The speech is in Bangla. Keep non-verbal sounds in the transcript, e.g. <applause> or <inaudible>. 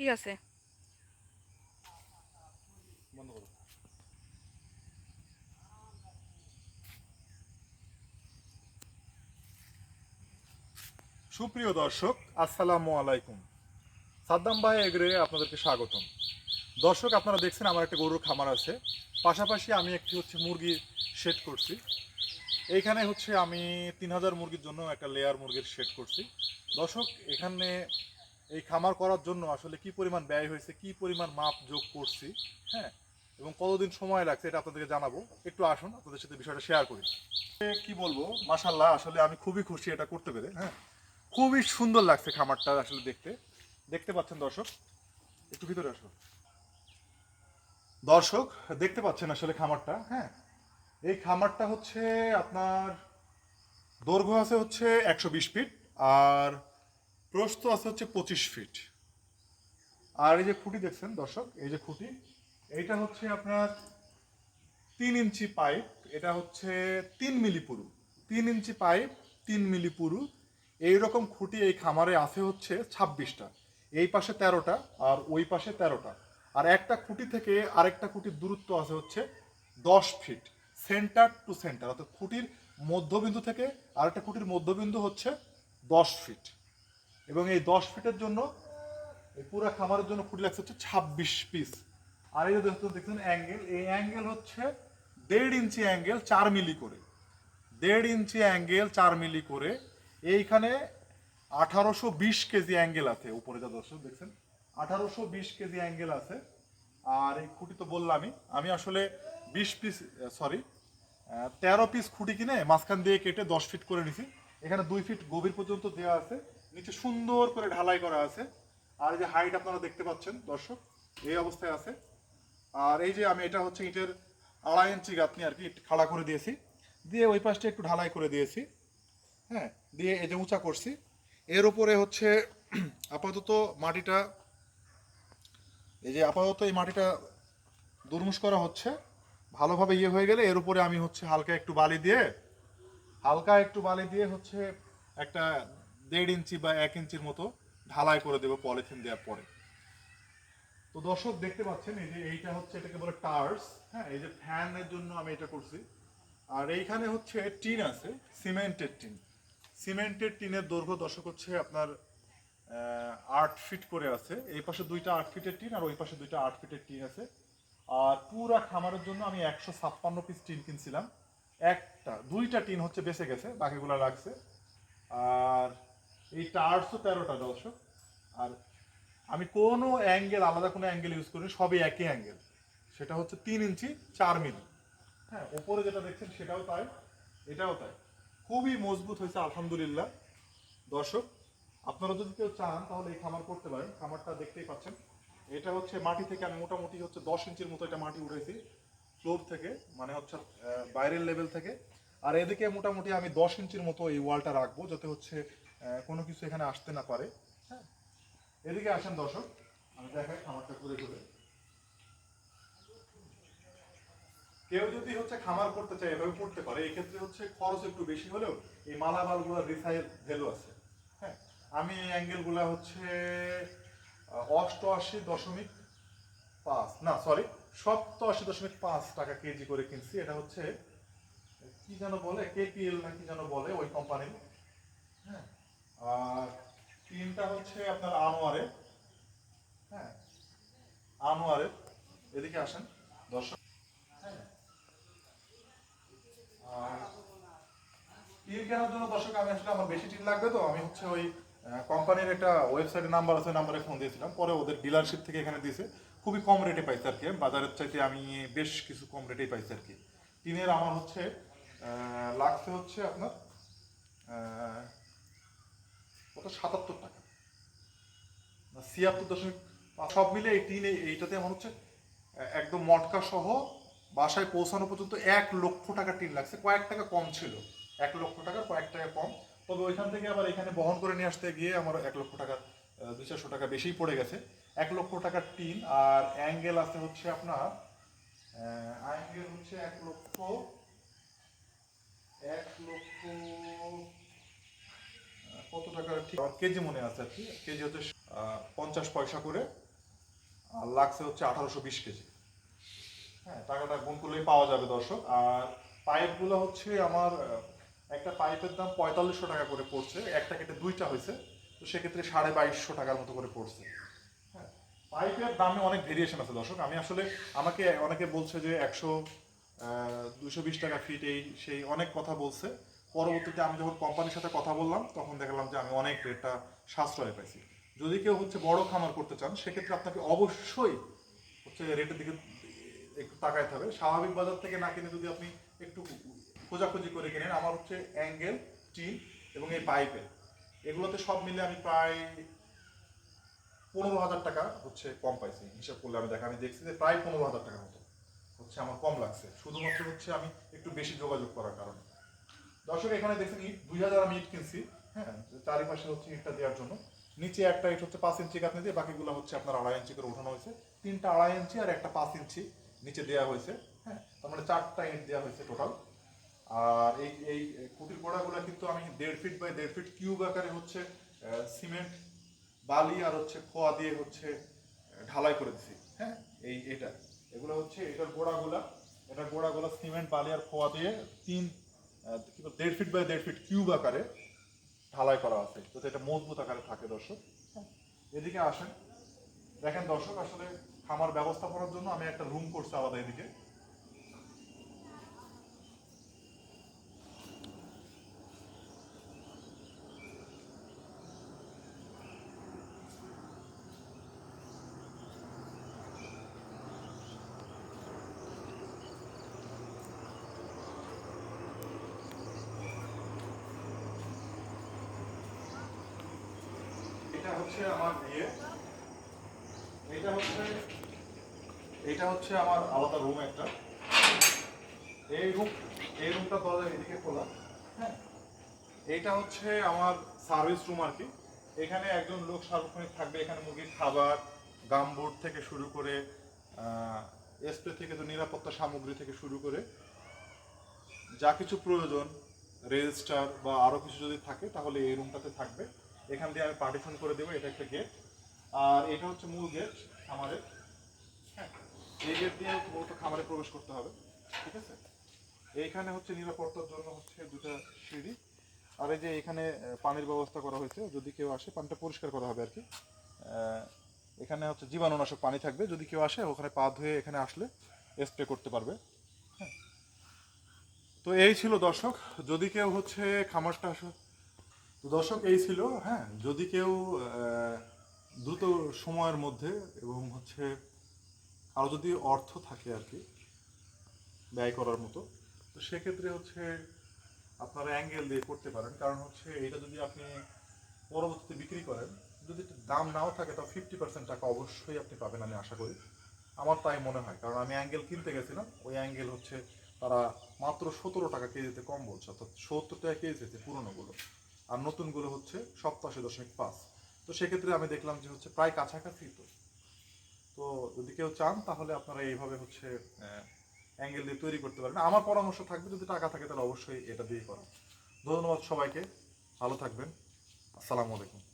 ঠিক আছে। সুপ্রিয় দর্শক, আসসালামু আলাইকুম। সাদ্দাম ভাই এগরে আপনাদেরকে স্বাগতম। দর্শক, আপনারা দেখছেন আমার একটা গরুর খামার আছে। পাশাপাশি আমি একটি হচ্ছে মুরগি শেড করছি। এইখানে হচ্ছে আমি তিন হাজার মুরগির জন্য একটা লেয়ার মুরগির শেড করছি। দর্শক, এখানে এই খামার করার জন্য আসলে কি পরিমাণ ব্যয় হয়েছে, কি পরিমাণ মাপ যোগ করছি হ্যাঁ? এবং কতদিন সময় লাগছে এটা আপনাদেরকে জানাব। একটু আসুন, আপনাদের সাথে বিষয়টা শেয়ার করি। কি বলব? মাশাল্লাহ আসলে আমি খুবই খুশি এটা করতে পেরে হ্যাঁ? খুবই সুন্দর লাগছে খামারটা আসলে দেখতে। দেখতে পাচ্ছেন দর্শক? একটু ভিতরে আসো দর্শক, দেখতে পাচ্ছেন আসলে খামারটা হ্যাঁ? এই খামারটা হচ্ছে আপনার, দৈর্ঘ্য আছে হচ্ছে একশো বিশ ফিট, আর প্রস্থ আছে হচ্ছে পঁচিশ ফিট আর এই যে খুঁটি দেখছেন দর্শক, এই যে খুঁটি, এইটা হচ্ছে আপনার তিন ইঞ্চি পাইপ, এটা হচ্ছে তিন মিলি পুরু তিন ইঞ্চি পাইপ, তিন মিলি পুরু এইরকম খুঁটি এই খামারে আছে হচ্ছে ছাব্বিশটা। এই পাশে তেরোটা আর ওই পাশে তেরোটা। আর একটা খুঁটি থেকে আরেকটা খুঁটির দূরত্ব আছে হচ্ছে দশ ফিট সেন্টার টু সেন্টার অর্থাৎ খুঁটির মধ্যবিন্দু থেকে আরেকটা খুঁটির মধ্যবিন্দু হচ্ছে দশ ফিট এবং এই দশ ফিটের জন্য এই পুরো খামারের জন্য খুঁটি লাগছে হচ্ছে ছাব্বিশ পিস আর এই দেখছেন অ্যাঙ্গেল এই অ্যাঙ্গেল হচ্ছে দেড় ইঞ্চি অ্যাঙ্গেল চার মিলি করে। দেড় ইঞ্চি অ্যাঙ্গেল চার মিলি করে। এইখানে আঠারোশো বিশ কেজি অ্যাঙ্গেল আছে উপরে যা দর্শক দেখছেন। আঠারোশো বিশ কেজি অ্যাঙ্গেল আছে। আর এই খুঁটি তো বললামই, আমি আসলে বিশ পিস সরি তেরো পিস খুঁটি কিনে মাঝখান দিয়ে কেটে দশ ফিট করে নিছি। এখানে দুই ফিট গভীর পর্যন্ত দেওয়া আছে। নিচে সুন্দর করে ঢালাই করা আছে। আর এই যে হাইট আপনারা দেখতে পাচ্ছেন, দর্শক, এই অবস্থায় আছে। আর এই যে আমি, এটা হচ্ছে ইটের আড়াই ইঞ্চি গাঁথনি আর কি খাড়া করে দিয়েছি। দিয়ে ওই পাশটা একটু ঢালাই করে দিয়েছি। হ্যাঁ দিয়ে এই যে উঁচা করছি। এর উপরে হচ্ছে <clears throat> আপাতত মাটিটা, এই যে আপাতত এই মাটিটা দুর্মুষ করা হচ্ছে। ভালোভাবে ইয়ে হয়ে গেলে এর উপরে আমি হচ্ছে হালকা একটু বালি দিয়ে, হালকা একটু বালি দিয়ে হচ্ছে একটা দেড় ইঞ্চি বা এক ইঞ্চির মতো ঢালাই করে দেবো পলিথিন দেওয়ার পরে। তো দর্শক, দেখতে পাচ্ছেন, এই যে এইটা হচ্ছে এটাকে বলে টার্স। হ্যাঁ এই যে ফ্যানের জন্য আমি এটা করছি। আর এইখানে হচ্ছে টিন আছে, সিমেন্টের টিন। সিমেন্টের টিনের দৈর্ঘ্য দর্শক হচ্ছে আপনার আট ফিট করে আছে। এই পাশে দুইটা আট ফিটের টিন আর ওই পাশে দুইটা আট ফিটের টিন আছে। আর পুরা খামারের জন্য আমি একশো ছাপ্পান্ন পিস টিন কিনছিলাম। একটা, দুইটা টিন হচ্ছে বেঁচে গেছে, বাকিগুলো রাখছে। আর এই আটশো তেরোটা দর্শক। আর আমি কোনো অ্যাঙ্গেল, আলাদা কোনো অ্যাঙ্গেল ইউজ করিনি, সবই একই অ্যাঙ্গেল। সেটা হচ্ছে তিন ইঞ্চি, চার মিলি। হ্যাঁ ওপরে যেটা দেখছেন সেটাও তাই, এটাও তাই। খুবই মজবুত হয়েছে, আলহামদুলিল্লাহ। দর্শক, আপনারা যদি কেউ চান, তাহলে এই খামার করতে পারেন। খামারটা দেখতেই পাচ্ছেন। এটা হচ্ছে মাটি থেকে আমি মোটামুটি হচ্ছে দশ ইঞ্চির মতো এটা মাটি উঠেছি ফ্লোর থেকে মানে হচ্ছে বাইরের লেভেল থেকে। আর এদিকে মোটামুটি আমি দশ ইঞ্চির মতো এই ওয়ালটা রাখব, যাতে হচ্ছে কোনো কিছু এখানে আসতে না পারে। হ্যাঁ? এদিকে আসেন দর্শক, আমি দেখাই খামারটা ঘুরে ঘুরে। কেউ যদি হচ্ছে খামার করতে চায়, এভাবে করতে পারে। এই ক্ষেত্রে হচ্ছে খরচ একটু বেশি হলেও এই মালামালগুলো রিসাইল ভ্যালু আছে। হ্যাঁ? আমি এই অ্যাঙ্গেলগুলা হচ্ছে অষ্টআশি দশমিক পাঁচ। না সরি সপ্তআশি দশমিক পাঁচ টাকা কেজি করে কিনছি। এটা হচ্ছে, কি যেন বলে কেপিএল না কি যেন বলে ওই কোম্পানির হ্যাঁ? আর তিনটা হচ্ছে আপনার আনোয়ারের। হ্যাঁ আনোয়ারের। এদিকে আসেন, দর্শক। টিন কেনার জন্য দর্শক, আমি আসলে আমার বেশি টিন লাগবে তো। আমি হচ্ছে ওই কোম্পানির একটা ওয়েবসাইটের নাম্বার আছে নাম্বারে ফোন দিয়েছিলাম। পরে ওদের ডিলারশিপ থেকে এখানে দিয়েছে। খুবই কম রেটে পাইছে আর কি। বাজারের চাইতে আমি বেশ কিছু কম রেটেই পাইছি আর কি। টিনের আমার হচ্ছে লাগছে হচ্ছে আপনার কত? সাতাত্তর টাকা। ছিয়াত্তর দশমিক সব মিলে এই টিন এইটাতে আমার হচ্ছে একদম মটকা সহ বাসায় পৌঁছানো পর্যন্ত এক লক্ষ টাকা টিন লাগছে। কয়েক টাকা কম ছিল। এক লক্ষ টাকার কয়েক টাকা কম। তবে ওইখান থেকে আবার এখানে বহন করে নিয়ে আসতে গিয়ে আমার এক লক্ষ টাকা দুই চারশো টাকা বেশিই পড়ে গেছে। এক লক্ষ টাকার টিন। আর অ্যাঙ্গেল আছে হচ্ছে আপনার অ্যাঙ্গেল হচ্ছে এক লক্ষ এক লক্ষ কেজি মনে আছে আর কি? কেজি হচ্ছে পঞ্চাশ পয়সা করে, আর লাগছে হচ্ছে আঠারোশো বিশ কেজি। হ্যাঁ টাকাটা গুণ করলেই পাওয়া যাবে দর্শক। আর পাইপগুলো হচ্ছে আমার একটা পাইপের দাম পঁয়তাল্লিশশো টাকা করে পড়ছে। একটা কেটে দুইটা হয়েছে, তো সেক্ষেত্রে সাড়ে বাইশশো টাকার মতো করে পড়ছে। হ্যাঁ পাইপের দামে অনেক ভেরিয়েশন আছে দর্শক। আমি আসলে, আমাকে অনেকে বলছে যে একশো দুশো বিশ টাকা ফিট এই, সেই অনেক কথা বলছে। পরবর্তীতে আমি যখন কোম্পানির সাথে কথা বললাম, তখন দেখলাম যে আমি অনেক রেটটা সাশ্রয় পাইছি। যদি কেউ হচ্ছে বড় খামার করতে চান, সেক্ষেত্রে আপনাকে অবশ্যই হচ্ছে রেটের দিকে একটু তাকাইতে হবে। স্বাভাবিক বাজার থেকে না কিনে যদি আপনি একটু খোঁজাখুঁজি করে কিনেন, আমার হচ্ছে অ্যাঙ্গেল, টিন এবং এই পাইপের। এগুলোতে সব মিলে আমি প্রায় পনেরো হাজার টাকা হচ্ছে কম পাইছি। হিসাব করলে আমি দেখা, আমি দেখছি যে প্রায় পনেরো হাজার টাকার মতো হচ্ছে আমার কম লাগছে। শুধুমাত্র হচ্ছে আমি একটু বেশি যোগাযোগ করার কারণে। দর্শক, এখানে দেখছেন ইট, দুই হাজার আমি ইট কিনছি। হ্যাঁ চারিপাশে হচ্ছে ইটটা দেওয়ার জন্য। নিচে একটা ইট হচ্ছে পাঁচ ইঞ্চি কাটনে দিয়ে, বাকিগুলো হচ্ছে আপনার আড়াই ইঞ্চি করে উঠানো হয়েছে। তিনটা আড়াই ইঞ্চি আর একটা পাঁচ ইঞ্চি নিচে দেওয়া হয়েছে। হ্যাঁ তার মানে চারটা ইট দেওয়া হয়েছে টোটাল আর এই এই কুটির গোড়াগুলো কিন্তু আমি দেড় ফিট বাই দেড় ফিট কিউব আকারে হচ্ছে সিমেন্ট বালি আর হচ্ছে খোয়া দিয়ে হচ্ছে ঢালাই করে দিছি। হ্যাঁ এই এটা। এগুলো হচ্ছে এটার গোড়াগুলা। এটার গোড়াগুলা সিমেন্ট বালি আর খোয়া দিয়ে তিন আহ, কি বলে, দেড় ফিট বাই দেড় ফিট কিউব আকারে ঢালাই করা আছে। যাতে এটা মজবুত আকারে থাকে দর্শক। এদিকে আসেন। দেখেন দর্শক আসলে খামার ব্যবস্থাপনার জন্য আমি একটা রুম করছি আলাদা এদিকে এটা হচ্ছে আমার ইয়ে এটা হচ্ছে এটা হচ্ছে আমার আলাদা রুম একটা। এই রুম এই রুমটা দরজা এদিকে খোলা। হ্যাঁ। এইটা হচ্ছে আমার সার্ভিস রুম আর কি। এখানে একজন লোক সার্বক্ষণিক থাকবে। এখানে মুরগির খাবার গামবোর্ড থেকে শুরু করে স্প্রে থেকে তো নিরাপত্তা সামগ্রী থেকে শুরু করে, যা কিছু প্রয়োজন রেজিস্টার বা আরও কিছু যদি থাকে, তাহলে এই রুমটাতে থাকবে। এখান দিয়ে আমি পার্টিশন করে দেবো এটা একটা গেট আর এটা হচ্ছে মূল গেট খামারের এই গেট দিয়ে মূলত খামারে প্রবেশ করতে হবে, ঠিক আছে? এইখানে হচ্ছে নিরাপত্তার জন্য হচ্ছে দুটা সিঁড়ি। আর এই যে এখানে পানির ব্যবস্থা করা হয়েছে, যদি কেউ আসে, পানিটা পরিষ্কার করা হবে আর কি। এখানে হচ্ছে জীবাণুনাশক পানি থাকবে, যদি কেউ আসে, ওখানে পা ধুয়ে এখানে আসলে স্প্রে করতে পারবে। হ্যাঁ। তো এই ছিল দর্শক, যদি কেউ হচ্ছে খামারটা তো দর্শক, এই ছিল হ্যাঁ যদি কেউ দ্রুত সময়ের মধ্যে এবং হচ্ছে আরও যদি অর্থ থাকে আর কি, ব্যয় করার মতো, তো সেক্ষেত্রে হচ্ছে আপনারা অ্যাঙ্গেল দিয়ে করতে পারেন। কারণ হচ্ছে এটা যদি আপনি পরবর্তীতে বিক্রি করেন, যদি দাম নাও থাকে, তাও ফিফটি পার্সেন্ট টাকা অবশ্যই আপনি পাবেন আমি আশা করি। আমার তাই মনে হয়, কারণ আমি অ্যাঙ্গেল কিনতে গেছিলাম, ওই অ্যাঙ্গেল হচ্ছে তারা মাত্র সতেরো টাকা কেজিতে কম বলছে, অর্থাৎ সত্তর টাকা কেজিতে পুরোনোগুলো। আর নতুনগুলো হচ্ছে সপ্তাশি দশমিক পাঁচ। তো সেক্ষেত্রে আমি দেখলাম যে হচ্ছে প্রায় কাছাকাছি তো। তো যদি কেউ চান, তাহলে আপনারা এইভাবে হচ্ছে অ্যাঙ্গেল দিয়ে তৈরি করতে পারেন। আমার পরামর্শ থাকবে, যদি টাকা থাকে তাহলে অবশ্যই এটা দিয়ে করা। ধন্যবাদ সবাইকে। ভালো থাকবেন। আসসালামু আলাইকুম।